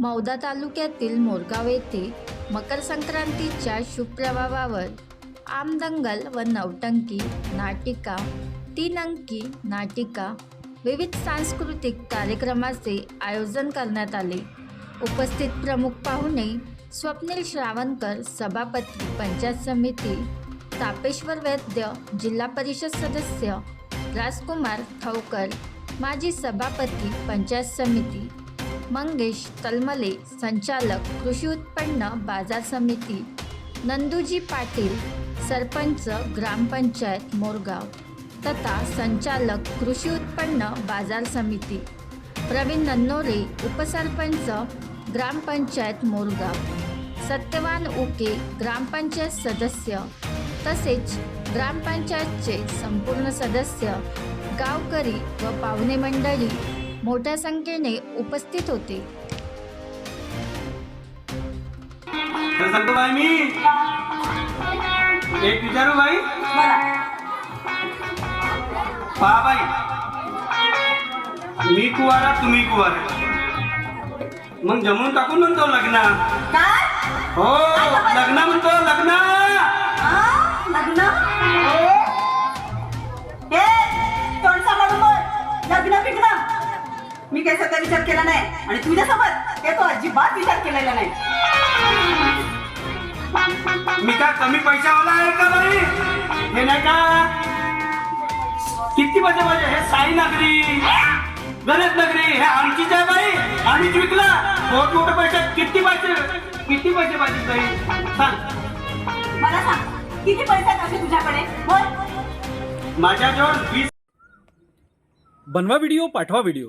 मौदा तालुक्यातील मोरगाव येथे मकर संक्रांतीच्या शुभप्रभावावर आमदंगल व नवटंकी नाटिका तीन अंकी नाटिका विविध सांस्कृतिक कार्यक्रमाचे आयोजन करण्यात आले. उपस्थित प्रमुख पाहुणे स्वप्नील श्रावणकर सभापती पंचायत समिती तापेश्वर वैद्य जिल्हा परिषद सदस्य राजकुमार ठवकर माजी सभापती पंचायत समिती मंगेश तलमले संचालक कृषी उत्पन्न बाजार समिती नंदूजी पाटील सरपंच ग्रामपंचायत मोरगाव तथा संचालक कृषी उत्पन्न बाजार समिती प्रवीण नन्नोरे उपसरपंच ग्रामपंचायत मोरगाव सत्यवान उके ग्रामपंचायत सदस्य तसेच ग्रामपंचायतचे संपूर्ण सदस्य गावकरी व पाहुणे मंडळी. मोठ्या संख्येने उपस्थित होते. बाई मी. एक विचारू बाई? पहा बाई. मी कुवारा तुम्ही कुवारा. मग जमून टाकून म्हणतो लग्न. हो. मी काही सध्या विचार केला नाही आणि तुझ्यासोबत हे तो अजिबात विचार केलेला नाही. मी का कमी पैशावाला आहे का बाई? हे नाही का? किती पैसे पाहिजे हे साई नगरी गणेश नगरी हे आमचीच आहे बाई. आम्हीच विकला. मोठ मोठे पैसे किती पैसे? किती पैसे पाहिजे बाई? सांग. मला सांग किती पैसे आहेत असे तुझ्याकडे? बोल. माझ्याजवळ वीस बनवा व्हिडिओ पाठवा व्हिडिओ.